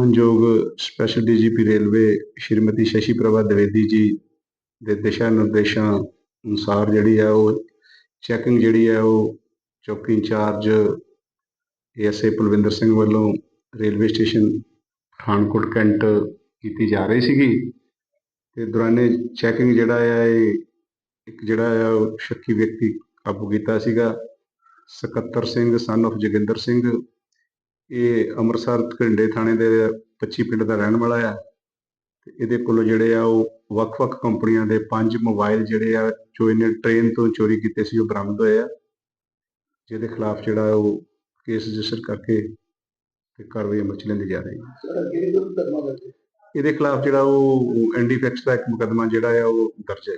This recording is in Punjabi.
ਮਾਨਯੋਗ special DGP railway Shrimati Shashi Prabha Dwivedi ji ਦੇ ਦਿਸ਼ਾ ਨਿਰਦੇਸ਼ਾਂ ਅਨੁਸਾਰ ਜਿਹੜੀ ਹੈ ਉਹ ਚੈਕਿੰਗ ਜਿਹੜੀ ਹੈ ਉਹ ਚੌਕੀ ਇੰਚਾਰਜ ਐਸਏ ਕੁਲਵਿੰਦਰ ਸਿੰਘ ਵੱਲੋਂ ਰੇਲਵੇ ਸਟੇਸ਼ਨ ਪਠਾਨਕੋਟ ਕੈਂਟ ਕੀਤੀ ਜਾ ਰਹੀ ਸੀਗੀ। ਤੇ ਦੌਰਾਨੇ ਚੈਕਿੰਗ ਜਿਹੜਾ ਆ ਇਹ ਇੱਕ ਜਿਹੜਾ ਆ ਸ਼ੱਕੀ ਵਿਅਕਤੀ ਕਾਬੂ ਕੀਤਾ ਸੀਗਾ। ਸਕੱਤਰ ਸਿੰਘ ਸਨ of ਜਗਿੰਦਰ ਸਿੰਘ ਇਹ ਅੰਮ੍ਰਿਤਸਰ ਘਿੰਡੇ ਥਾਣੇ ਦੇ 25 ਪਿੰਡ ਦਾ ਰਹਿਣ ਵਾਲਾ ਆ। ਤੇ ਇਹਦੇ ਕੋਲੋਂ ਜਿਹੜੇ ਆ ਉਹ ਵੱਖ-ਵੱਖ ਕੰਪਨੀਆਂ ਦੇ ਪੰਜ ਮੋਬਾਈਲ ਜਿਹੜੇ ਆ ਜੋ ਇਹਨੇ ਟ੍ਰੇਨ ਤੋਂ ਚੋਰੀ ਕੀਤੇ ਸੀ ਉਹ ਬਰਾਮਦ ਹੋਏ ਆ। ਜਿਹਦੇ ਖਿਲਾਫ ਜਿਹੜਾ ਉਹ ਕੇਸ ਰਜਿਸਟਰ ਕਰਕੇ ਤੇ ਕਾਰਵਾਈ ਅਮਲ ਚ ਲੈਂਦੀ ਜਾ ਰਹੀ ਹੈ। ਇਹਦੇ ਖਿਲਾਫ ਜਿਹੜਾ ਉਹ ਐਨਡੀਫੈਕਸ ਦਾ ਇੱਕ ਮੁਕੱਦਮਾ ਜਿਹੜਾ ਆ ਉਹ ਦਰਜ ਹੈ।